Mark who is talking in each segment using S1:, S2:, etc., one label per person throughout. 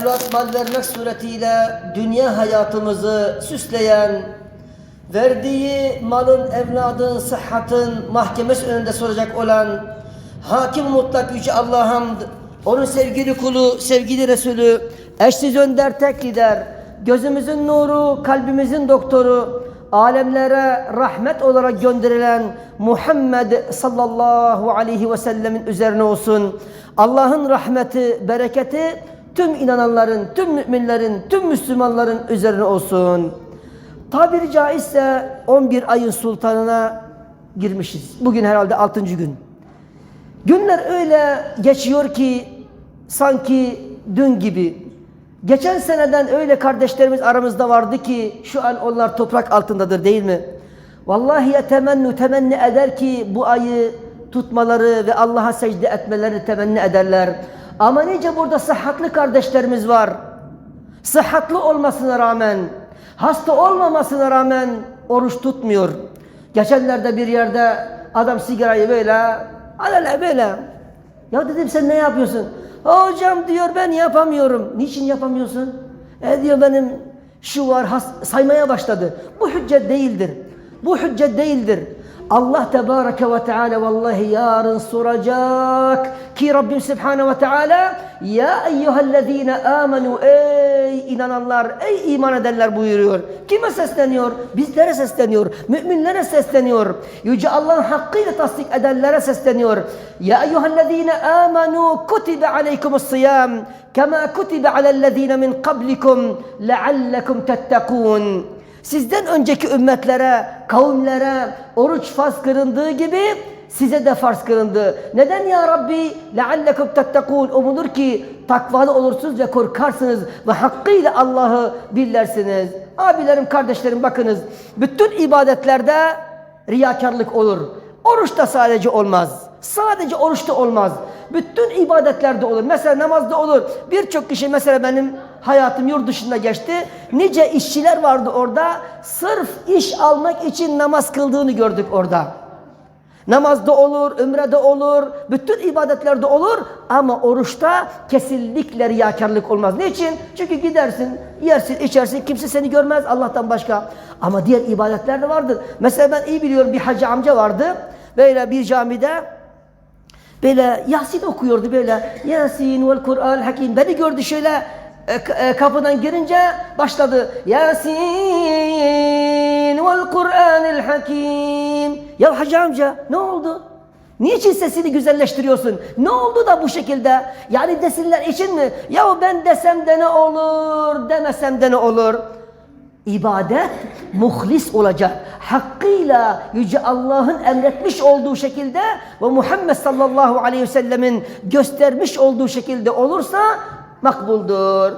S1: Evlat mal vermek suretiyle dünya hayatımızı süsleyen, verdiği malın, evladın, sıhhatın mahkemesi önünde soracak olan Hakim mutlak yüce Allah'a hamd, onun sevgili kulu, sevgili Resulü, eşsiz önder tek lider, gözümüzün nuru, kalbimizin doktoru, alemlere rahmet olarak gönderilen Muhammed sallallahu aleyhi ve sellemin üzerine olsun. Allah'ın rahmeti, bereketi tüm inananların, tüm müminlerin, tüm Müslümanların üzerine olsun. Tabiri caizse 11 ayın sultanına girmişiz. Bugün herhalde 6. gün. Günler öyle geçiyor ki sanki dün gibi. Geçen seneden öyle kardeşlerimiz aramızda vardı ki şu an onlar toprak altındadır değil mi? Vallahi ya temennu temenni eder ki bu ayı tutmaları ve Allah'a secde etmeleri temenni ederler. Ama nice burada sıhhatli kardeşlerimiz var. Sıhhatli olmasına rağmen, hasta olmamasına rağmen oruç tutmuyor. Geçenlerde bir yerde adam sigarayı böyle, alele böyle. Ya dedim sen ne yapıyorsun? Hocam diyor ben yapamıyorum. Niçin yapamıyorsun? E diyor benim şu var saymaya başladı. Bu hüccet değildir. Bu hüccet değildir. Allah Tebareke ve Teala vallahi yarın soracak ki Rabbim Subhanahu ve Teala ya eyyühellezine amenu ey inananlar ey iman edenler buyuruyor. Kime sesleniyor? Bizlere sesleniyor. Müminlere sesleniyor. Yüce Allah'ın hakkıyla tasdik edenlere sesleniyor. Ya eyyühellezine amenu kutibe aleykumus siyam kema kutibe alellezine min kablikum leallekum tettekûn. Sizden önceki ümmetlere, kavimlere oruç farz kırındığı gibi size de farz kırındı. Neden ya Rabbi? لَعَلَّكُمْ تَتَّقُونَ Umulur ki takvalı olursunuz ve korkarsınız ve hakkıyla Allah'ı billersiniz. Abilerim, kardeşlerim bakınız. Bütün ibadetlerde riyakarlık olur. Oruçta sadece olmaz. Sadece oruçta olmaz. Bütün ibadetlerde olur. Mesela namazda olur. Birçok kişi mesela benim hayatım yurt dışında geçti. Nice işçiler vardı orada. Sırf iş almak için namaz kıldığını gördük orada. Namazda olur, ümrede olur, bütün ibadetlerde olur ama oruçta kesinlikle riyakarlık olmaz. Niçin? Çünkü gidersin, yersin, içersin, kimse seni görmez Allah'tan başka. Ama diğer ibadetler de vardır. Mesela ben iyi biliyorum bir hacı amca vardı. Böyle bir camide böyle Yasin okuyordu böyle. Yasin vel Kur'an hakim. Beni gördü şöyle e, e, kapıdan girince başladı. Yasin vel Kur'anil hakim. Ya hacı amca ne oldu? Niçin sesini güzelleştiriyorsun? Ne oldu da bu şekilde? Yani desinler için mi? Ya ben desem de ne olur, demesem de ne olur? İbadet muhlis olacak. Hakkıyla Yüce Allah'ın emretmiş olduğu şekilde ve Muhammed sallallahu aleyhi ve sellemin göstermiş olduğu şekilde olursa makbuldur.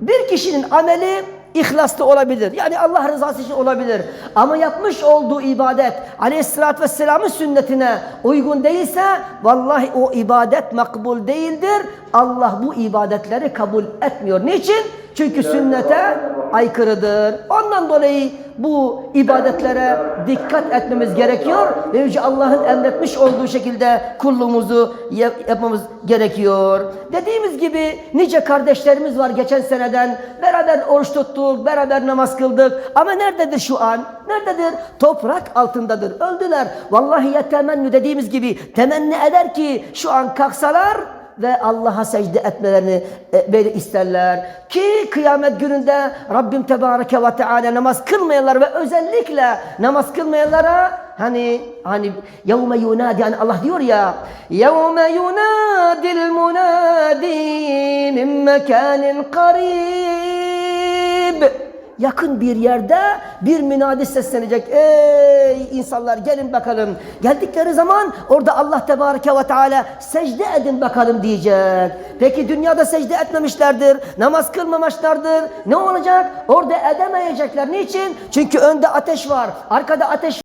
S1: Bir kişinin ameli ihlaslı olabilir. Yani Allah rızası için olabilir. Ama yapmış olduğu ibadet aleyhissalatü vesselamın sünnetine uygun değilse vallahi o ibadet makbul değildir. Allah bu ibadetleri kabul etmiyor. Niçin? Çünkü sünnete aykırıdır. Ondan dolayı bu ibadetlere dikkat etmemiz gerekiyor ve Yüce Allah'ın emretmiş olduğu şekilde kulluğumuzu yap- yapmamız gerekiyor. Dediğimiz gibi nice kardeşlerimiz var geçen seneden beraber oruç tuttuk, beraber namaz kıldık ama nerededir şu an? Nerededir? Toprak altındadır. Öldüler. Vallahi ya temennü dediğimiz gibi temenni eder ki şu an kalksalar ve Allah'a secde etmelerini e, böyle isterler. Ki kıyamet gününde Rabbim Tebareke ve Teala namaz kılmayanlar ve özellikle namaz kılmayanlara hani hani yevme yunadi yani Allah diyor ya yevme yunadil munadi min mekanin karib yakın bir yerde bir münadi seslenecek. Ey insanlar gelin bakalım. Geldikleri zaman orada Allah Tebareke ve Teala secde edin bakalım diyecek. Peki dünyada secde etmemişlerdir. Namaz kılmamışlardır. Ne olacak? Orada edemeyecekler. Niçin? Çünkü önde ateş var. Arkada ateş